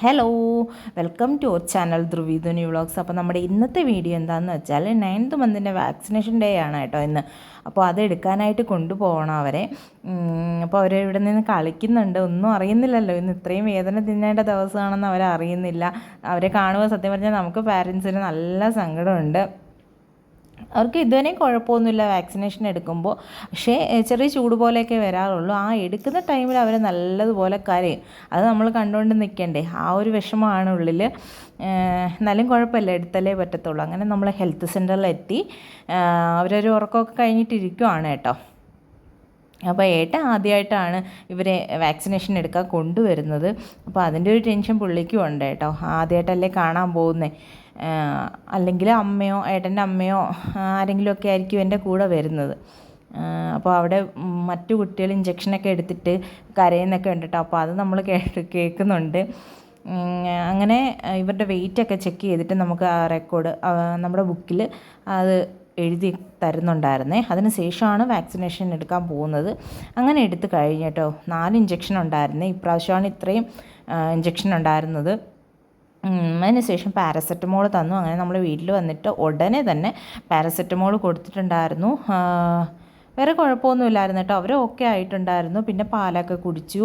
Hello welcome to our channel Dhruvidhuni vlogs അപ്പോൾ നമ്മുടെ ഇന്നത്തെ വീഡിയോ എന്താണെന്ന് വെച്ചാൽ നയൻത് മന്തിന്റെ വാക്സിനേഷൻ ഡേ ആണ് കേട്ടോ ഇന്ന്. അപ്പോൾ അതെടുക്കാനായിട്ട് കൊണ്ടുപോകണം അവരെ. അപ്പോൾ അവർ ഇവിടെ നിന്ന് കളിക്കുന്നുണ്ട്. ഒന്നും അറിയുന്നില്ലല്ലോ. ഇന്ന് ഇത്രയും വേദന തിന്നേണ്ട ദിവസമാണെന്ന് അവരറിയുന്നില്ല. അവരെ കാണുമ്പോൾ സത്യം പറഞ്ഞാൽ നമുക്ക് പാരൻസിന് നല്ല സങ്കടമുണ്ട്. അവർക്ക് ഇതുവരെയും കുഴപ്പമൊന്നുമില്ല വാക്സിനേഷൻ എടുക്കുമ്പോൾ. പക്ഷേ ചെറിയ ചൂട് പോലെയൊക്കെ വരാറുള്ളൂ. ആ എടുക്കുന്ന ടൈമിൽ അവർ നല്ലതുപോലെ കരയും. അത് നമ്മൾ കണ്ടുകൊണ്ട് നിൽക്കണ്ടേ. ആ ഒരു വിഷമമാണ് ഉള്ളിൽ എന്നാലും കുഴപ്പമില്ല. എടുത്തല്ലേ പറ്റത്തുള്ളൂ. അങ്ങനെ നമ്മൾ ഹെൽത്ത് സെന്ററിലെത്തി അവരൊരു ഉറക്കമൊക്കെ കഴിഞ്ഞിട്ടിരിക്കുവാണ് കേട്ടോ. അപ്പോൾ ഏട്ട ആദ്യമായിട്ടാണ് ഇവരെ വാക്സിനേഷൻ എടുക്കാൻ കൊണ്ടുവരുന്നത്. അപ്പോൾ അതിന്റെ ഒരു ടെൻഷൻ പുള്ളിക്കും ഉണ്ട് കേട്ടോ. ആദ്യമായിട്ടല്ലേ കാണാൻ പോകുന്നത് അല്ലെങ്കിൽ അമ്മയോ ഏട്ടന്റെ അമ്മയോ ആരെങ്കിലുമൊക്കെ ആയിരിക്കും എന്റെ കൂടെ വരുന്നത്. അപ്പോൾ അവിടെ മറ്റു കുട്ടികൾ ഇഞ്ചക്ഷനൊക്കെ എടുത്തിട്ട് കരയുന്നൊക്കെ ഉണ്ട് കേട്ടോ. അപ്പോൾ അത് നമ്മൾ കേട്ട് കേൾക്കുന്നുണ്ട്. അങ്ങനെ ഇവരുടെ വെയിറ്റൊക്കെ ചെക്ക് ചെയ്തിട്ട് നമുക്ക് ആ റെക്കോർഡ് നമ്മുടെ ബുക്കിൽ അത് എഴുതി തരുന്നുണ്ടായിരുന്നേ. അതിന് ശേഷമാണ് വാക്സിനേഷൻ എടുക്കാൻ പോകുന്നത്. അങ്ങനെ എടുത്ത് കഴിഞ്ഞിട്ടോ നാല് ഇഞ്ചക്ഷൻ ഉണ്ടായിരുന്നേ. ഇപ്രാവശ്യമാണ് ഇത്രയും ഇഞ്ചക്ഷൻ ഉണ്ടായിരുന്നത്. അതിന് ശേഷം പാരസെറ്റമോൾ തന്നു. അങ്ങനെ നമ്മൾ വീട്ടിൽ വന്നിട്ട് ഉടനെ തന്നെ പാരസെറ്റമോൾ കൊടുത്തിട്ടുണ്ടായിരുന്നു. വേറെ കുഴപ്പമൊന്നുമില്ലായിരുന്നു കേട്ടോ. അവർ ഓക്കെ ആയിട്ടുണ്ടായിരുന്നു. പിന്നെ പാലൊക്കെ കുടിച്ചു.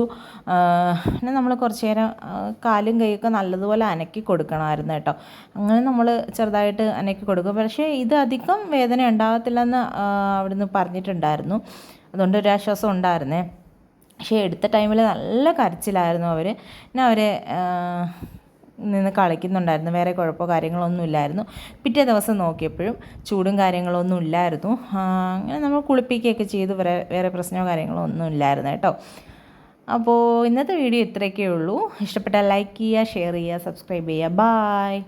പിന്നെ നമ്മൾ കുറച്ച് നേരം കാലും കൈയൊക്കെ നല്ലതുപോലെ അനക്കി കൊടുക്കണമായിരുന്നു കേട്ടോ. അങ്ങനെ നമ്മൾ ചെറുതായിട്ട് അനക്കി കൊടുക്കും. പക്ഷേ ഇത് അധികം വേദന ഉണ്ടാകത്തില്ലെന്ന് അവിടുന്ന് പറഞ്ഞിട്ടുണ്ടായിരുന്നു. അതുകൊണ്ട് ഒരു ആശ്വാസം ഉണ്ടായിരുന്നേ. പക്ഷേ എടുത്ത ടൈമിൽ നല്ല കരച്ചിലായിരുന്നു അവർ പിന്നെ അവരെ നിന്ന് കളിക്കുന്നുണ്ടായിരുന്നു. വേറെ കുഴപ്പമോ കാര്യങ്ങളൊന്നും ഇല്ലായിരുന്നു. പിറ്റേ ദിവസം നോക്കിയപ്പോഴും ചൂടും കാര്യങ്ങളൊന്നും ഇല്ലായിരുന്നു. അങ്ങനെ നമ്മൾ കുളിപ്പിക്കുകയൊക്കെ ചെയ്ത്. വേറെ വേറെ പ്രശ്നമോ കാര്യങ്ങളോ ഒന്നും ഇല്ലായിരുന്നു കേട്ടോ. അപ്പോൾ ഇന്നത്തെ വീഡിയോ ഇത്രയൊക്കെ ഉള്ളൂ. ഇഷ്ടപ്പെട്ടാൽ ലൈക്ക് ചെയ്യുക ഷെയർ ചെയ്യുക സബ്സ്ക്രൈബ് ചെയ്യുക. ബായ്